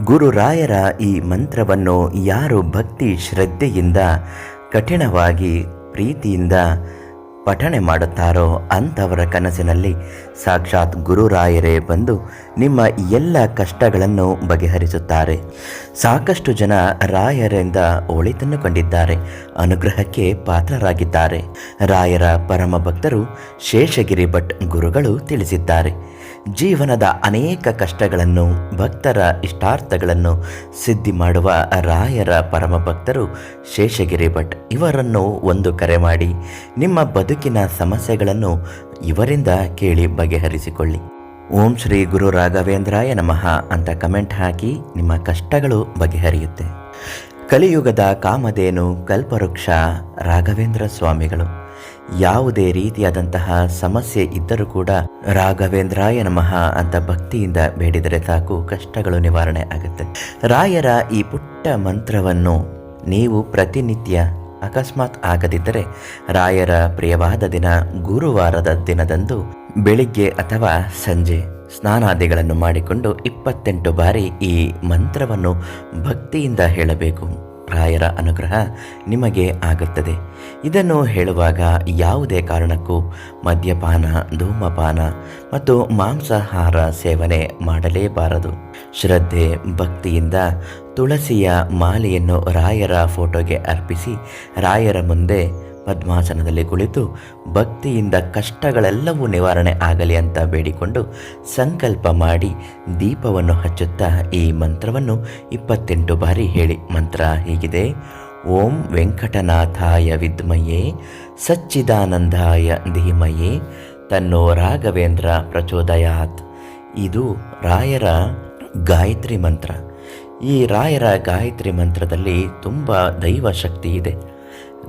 ಗುರುರಾಯರ ಈ ಮಂತ್ರವನ್ನು ಯಾರು ಭಕ್ತಿ ಶ್ರದ್ಧೆಯಿಂದ, ಕಠಿಣವಾಗಿ, ಪ್ರೀತಿಯಿಂದ ಪಠಣೆ ಮಾಡುತ್ತಾರೋ ಅಂಥವರ ಕನಸಿನಲ್ಲಿ ಸಾಕ್ಷಾತ್ ಗುರುರಾಯರೇ ಬಂದು ನಿಮ್ಮ ಎಲ್ಲ ಕಷ್ಟಗಳನ್ನು ಬಗೆಹರಿಸುತ್ತಾರೆ. ಸಾಕಷ್ಟು ಜನ ರಾಯರಿಂದ ಒಳಿತನ್ನು ಕಂಡಿದ್ದಾರೆ ಅನುಗ್ರಹಕ್ಕೆ ಪಾತ್ರರಾಗಿದ್ದಾರೆ. ರಾಯರ ಪರಮ ಭಕ್ತರು ಶೇಷಗಿರಿ ಭಟ್ ಗುರುಗಳು ತಿಳಿಸಿದ್ದಾರೆ. ಜೀವನದ ಅನೇಕ ಕಷ್ಟಗಳನ್ನು, ಭಕ್ತರ ಇಷ್ಟಾರ್ಥಗಳನ್ನು ಸಿದ್ಧಿ ಮಾಡುವ ರಾಯರ ಪರಮ ಭಕ್ತರು ಶೇಷಗಿರಿ ಭಟ್. ಇವರನ್ನು ಒಂದು ಕರೆ ಮಾಡಿ, ನಿಮ್ಮ ಬದುಕಿನ ಸಮಸ್ಯೆಗಳನ್ನು ಇವರಿಂದ ಕೇಳಿ ಬಗೆಹರಿಸಿಕೊಳ್ಳಿ. ಓಂ ಶ್ರೀ ಗುರು ರಾಘವೇಂದ್ರಾಯ ನಮಃ ಅಂತ ಕಮೆಂಟ್ ಹಾಕಿ ನಿಮ್ಮ ಕಷ್ಟಗಳು ಬಗೆಹರಿಯುತ್ತೆ. ಕಲಿಯುಗದ ಕಾಮಧೇನು, ಕಲ್ಪವೃಕ್ಷ, ರಾಘವೇಂದ್ರ ಸ್ವಾಮಿಗಳು. ಯಾವುದೇ ರೀತಿಯಾದಂತಹ ಸಮಸ್ಯೆ ಇದ್ದರೂ ಕೂಡ ರಾಘವೇಂದ್ರಾಯ ನಮಃ ಅಂತ ಭಕ್ತಿಯಿಂದ ಬೇಡಿದರೆ ಸಾಕು, ಕಷ್ಟಗಳು ನಿವಾರಣೆ ಆಗುತ್ತೆ. ರಾಯರ ಈ ಪುಟ್ಟ ಮಂತ್ರವನ್ನು ನೀವು ಪ್ರತಿನಿತ್ಯ ಅಕಸ್ಮಾತ್ ಆಗದಿದ್ದರೆ ರಾಯರ ಪ್ರಿಯವಾದ ದಿನ ಗುರುವಾರದ ದಿನದಂದು ಬೆಳಿಗ್ಗೆ ಅಥವಾ ಸಂಜೆ ಸ್ನಾನಾದಿಗಳನ್ನು ಮಾಡಿಕೊಂಡು ಇಪ್ಪತ್ತೆಂಟು ಬಾರಿ ಈ ಮಂತ್ರವನ್ನು ಭಕ್ತಿಯಿಂದ ಹೇಳಬೇಕು. ರಾಯರ ಅನುಗ್ರಹ ನಿಮಗೆ ಆಗುತ್ತದೆ. ಇದನ್ನು ಹೇಳುವಾಗ ಯಾವುದೇ ಕಾರಣಕ್ಕೂ ಮದ್ಯಪಾನ, ಧೂಮಪಾನ ಮತ್ತು ಮಾಂಸಾಹಾರ ಸೇವನೆ ಮಾಡಲೇಬಾರದು. ಶ್ರದ್ಧೆ, ಭಕ್ತಿಯಿಂದ ತುಳಸಿಯ ಮಾಲೆಯನ್ನು ರಾಯರ ಫೋಟೋಗೆ ಅರ್ಪಿಸಿ ರಾಯರ ಮುಂದೆ ಪದ್ಮಾಸನದಲ್ಲಿ ಕುಳಿತು ಭಕ್ತಿಯಿಂದ ಕಷ್ಟಗಳೆಲ್ಲವೂ ನಿವಾರಣೆ ಆಗಲಿ ಅಂತ ಬೇಡಿಕೊಂಡು ಸಂಕಲ್ಪ ಮಾಡಿ ದೀಪವನ್ನು ಹಚ್ಚುತ್ತಾ ಈ ಮಂತ್ರವನ್ನು ಇಪ್ಪತ್ತೆಂಟು ಬಾರಿ ಹೇಳಿ. ಮಂತ್ರ ಹೀಗಿದೆ. ಓಂ ವೆಂಕಟನಾಥಾಯ ವಿದ್ಮಯೇ, ಸಚ್ಚಿದಾನಂದಾಯ ಧೀಮಯೇ, ತನ್ನೋ ರಾಘವೇಂದ್ರ ಪ್ರಚೋದಯಾತ್. ಇದು ರಾಯರ ಗಾಯತ್ರಿ ಮಂತ್ರ. ಈ ರಾಯರ ಗಾಯತ್ರಿ ಮಂತ್ರದಲ್ಲಿ ತುಂಬ ದೈವ ಶಕ್ತಿ ಇದೆ.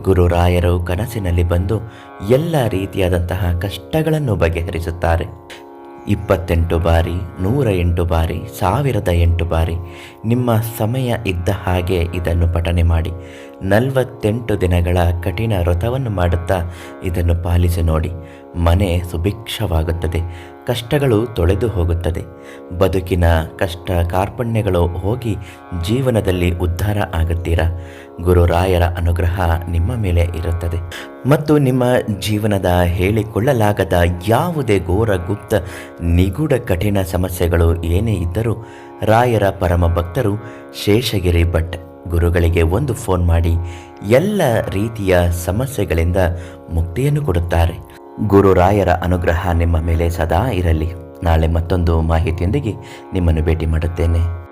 ಗುರು ರಾಯರು ಕನಸಿನಲ್ಲಿ ಬಂದು ಎಲ್ಲ ರೀತಿಯಾದಂತಹ ಕಷ್ಟಗಳನ್ನು ಬಗೆಹರಿಸುತ್ತಾರೆ. ಇಪ್ಪತ್ತೆಂಟು ಬಾರಿ, ನೂರ ಎಂಟು ಬಾರಿ, ಸಾವಿರದ ಎಂಟು ಬಾರಿ ನಿಮ್ಮ ಸಮಯ ಇದ್ದ ಹಾಗೆ ಇದನ್ನು ಪಠನೆ ಮಾಡಿ, ನಲವತ್ತೆಂಟು ದಿನಗಳ ಕಠಿಣ ವ್ರತವನ್ನು ಮಾಡುತ್ತಾ ಇದನ್ನು ಪಾಲಿಸಿ ನೋಡಿ. ಮನೆ ಸುಭಿಕ್ಷವಾಗುತ್ತದೆ, ಕಷ್ಟಗಳು ತೊಳೆದು ಹೋಗುತ್ತದೆ. ಬದುಕಿನ ಕಷ್ಟ ಕಾರ್ಪಣ್ಯಗಳು ಹೋಗಿ ಜೀವನದಲ್ಲಿ ಉದ್ಧಾರ ಆಗುತ್ತೀರಾ? ಗುರುರಾಯರ ಅನುಗ್ರಹ ನಿಮ್ಮ ಮೇಲೆ ಇರುತ್ತದೆ. ಮತ್ತು ನಿಮ್ಮ ಜೀವನದ ಹೇಳಿಕೊಳ್ಳಲಾಗದ ಯಾವುದೇ ಘೋರ, ಗುಪ್ತ, ನಿಗೂಢ, ಕಠಿಣ ಸಮಸ್ಯೆಗಳು ಏನೇ ಇದ್ದರೂ ರಾಯರ ಪರಮ ಭಕ್ತರು ಶೇಷಗಿರಿ ಭಟ್ ಗುರುಗಳಿಗೆ ಒಂದು ಫೋನ್ ಮಾಡಿ ಎಲ್ಲ ರೀತಿಯ ಸಮಸ್ಯೆಗಳಿಂದ ಮುಕ್ತಿಯನ್ನು ಕೊಡುತ್ತಾರೆ. ಗುರುರಾಯರ ಅನುಗ್ರಹ ನಿಮ್ಮ ಮೇಲೆ ಸದಾ ಇರಲಿ. ನಾಳೆ ಮತ್ತೊಂದು ಮಾಹಿತಿಯೊಂದಿಗೆ ನಿಮ್ಮನ್ನು ಭೇಟಿ ಮಾಡುತ್ತೇನೆ.